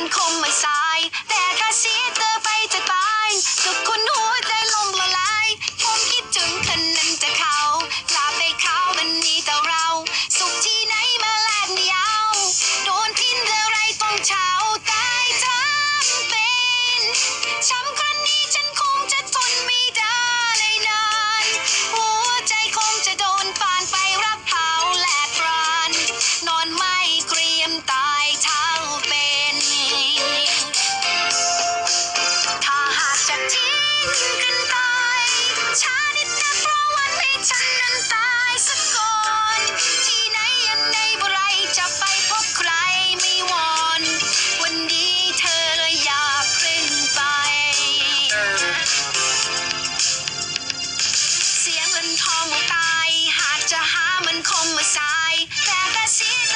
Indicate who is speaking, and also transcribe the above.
Speaker 1: มันคงไม่สาย แต่ถ้าเสีย มันคงมาสายแต่กระซิบ